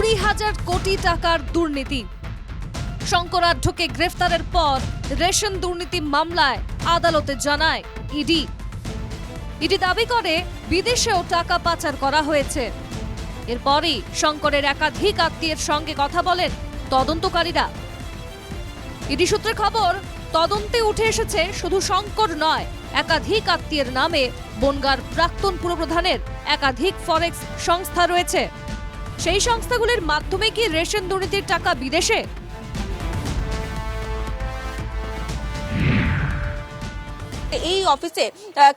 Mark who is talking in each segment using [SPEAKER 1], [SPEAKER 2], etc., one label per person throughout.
[SPEAKER 1] হাজার কোটি টাকার দুর্নীতি। শঙ্করাঢ্যকে গ্রেফতারের পর রেশন দুর্নীতি মামলায় আদালতে জানায় ইডি। ইডি দাবি করে, বিদেশেও টাকা পাচার করা হয়েছে। এরপরই শঙ্করের একাধিক আত্মীয়ের সঙ্গে কথা বলেন তদন্তকারীরা। ইডি সূত্রে খবর, তদন্তে উঠে এসেছে শুধু শঙ্কর নয়, একাধিক আত্মীয়ের নামে বনগার প্রাক্তন পুরপ্রধানের একাধিক ফরেক্স সংস্থা রয়েছে। সেই সংস্থাগুলির মাধ্যমে কি রেশন দুর্নীতির টাকা বিদেশে?
[SPEAKER 2] এই অফিসে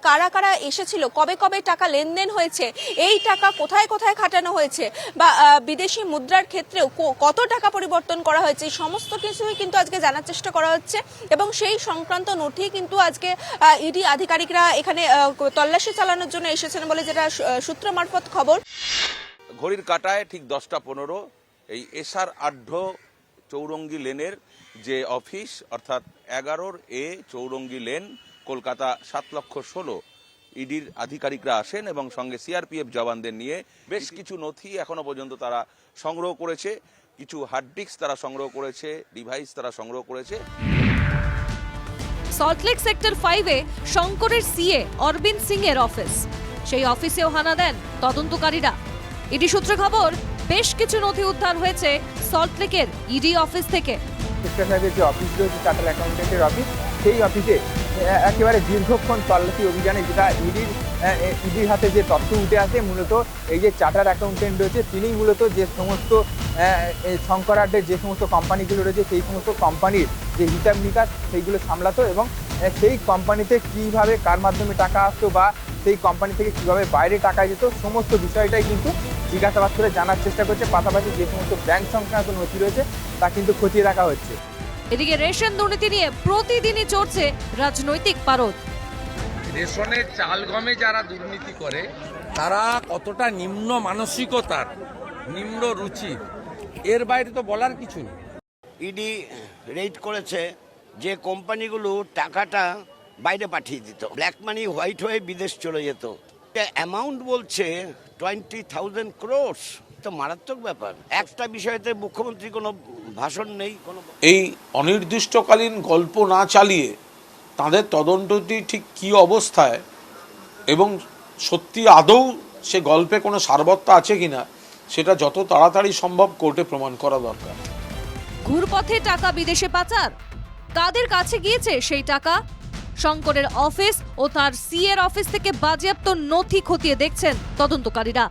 [SPEAKER 2] কারা কারা এসেছিল? কবে কবে টাকা লেনদেন হয়েছে? এই টাকা কোথায় কোথায় খাটানো হয়েছে? বা বিদেশি মুদ্রার ক্ষেত্রেও কত টাকা পরিবর্তন করা হয়েছে? এই সমস্ত কিছুই কিন্তু আজকে জানার চেষ্টা করা হচ্ছে। এবং সেই সংক্রান্ত নথি কিন্তু আজকে ইডি আধিকারিকরা এখানে তল্লাশি চালানোর জন্য এসেছেন বলে যেটা সূত্র মারফত খবর।
[SPEAKER 3] ঘড়ির কাটায় ঠিক দশটা পনেরো, এই এসআর আঢ্য চৌরঙ্গি লেনের যে অফিস, অর্থাৎ এগারোর এ চৌরঙ্গি লেন, কলকাতা সাত লক্ষ ষোলো ইডির আধিকারিকরা আসেন এবং সঙ্গে সিআরপিএফ জওয়ানদের নিয়ে বেশ কিছু নথি এখনও পর্যন্ত তারা সংগ্রহ করেছে, কিছু হার্ড ডিস্ক তারা সংগ্রহ করেছে ডিভাইস তারা সংগ্রহ করেছে।
[SPEAKER 1] সল্টলেক সেক্টর ফাইভে শঙ্করের সিএ অরবিন্দ সিং এর অফিস সেই অফিসেও হানা দেন তদন্তকারীরা। ইডি সূত্রে খবর, বেশ কিছু নথি উদ্ধার হয়েছে সল্টলেকের ইডি অফিস থেকে।
[SPEAKER 4] যে অফিস রয়েছে চার্টার অ্যাকাউন্টেন্টের অফিস, সেই অফিসে একেবারে দীর্ঘক্ষণ তল্লাশি অভিযানে যেটা ইডির ইডির হাতে যে তথ্য উঠে আসে, মূলত এই যে চার্টার অ্যাকাউন্টেন্ট রয়েছে তিনি মূলত যে সমস্ত শঙ্করাড্ডের যে সমস্ত কোম্পানিগুলো রয়েছে, সেই সমস্ত কোম্পানির যে হিসাব নিকাশ, সেইগুলো সামলাতো এবং সেই কোম্পানিতে কীভাবে, কার মাধ্যমে টাকা আসতো বা সেই কোম্পানি থেকে কীভাবে বাইরে টাকা যেত সমস্ত বিষয়টাই কিন্তু জিজ্ঞাসাবাদ করে জানার চেষ্টা করছে। পাশাপাশি যে সমস্ত ব্যাংক সংক্রান্ত নথি রয়েছে তা কিন্তু খতিয়ে রাখা হচ্ছে।
[SPEAKER 1] এদিকে রেশন দুর্নীতি নিয়ে প্রতিদিনই চড়ছে রাজনৈতিক পারদ।
[SPEAKER 5] রেশনের চাল গমে যারা দুর্নীতি করে তারা কতটা নিম্ন মানসিকতার নিম্ন রুচি এর বাইরে তো বলার কিছু নেই।
[SPEAKER 6] ইডি রেড করেছে যে কোম্পানিগুলো টাকাটা বাইরে পাঠিয়ে দিত। ব্ল্যাক মানি হোয়াইট হয়ে বিদেশ চলে যেত। অ্যামাউন্ট বলছে টোয়েন্টি থাউজেন্ড ক্রোর্স তো মারাত্মক ব্যাপার। একটা বিষয়তে মুখ্যমন্ত্রী কোনো ভাষণ নেই কোনো
[SPEAKER 7] এই অনির্দিষ্টকালীন গল্প না চালিয়ে তাদের তদন্তটি ঠিক কী অবস্থায় এবং সত্যি আদৌ সে গল্পে কোনো সারবত্তা আছে কিনা সেটা যত তাড়াতাড়ি সম্ভব কোর্টে প্রমাণ করা দরকার।
[SPEAKER 1] ঘুরপথে টাকা বিদেশে পাচার? কাদের কাছে গিয়েছে সেই টাকা? শঙ্করের অফিস ও তার সিএর অফিস থেকে বাজেয়াপ্ত নথি খতিয়ে দেখছেন তদন্তকারীরা।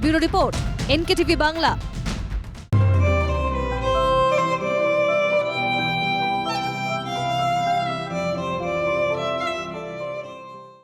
[SPEAKER 1] Bureau report, NKTV Bangla.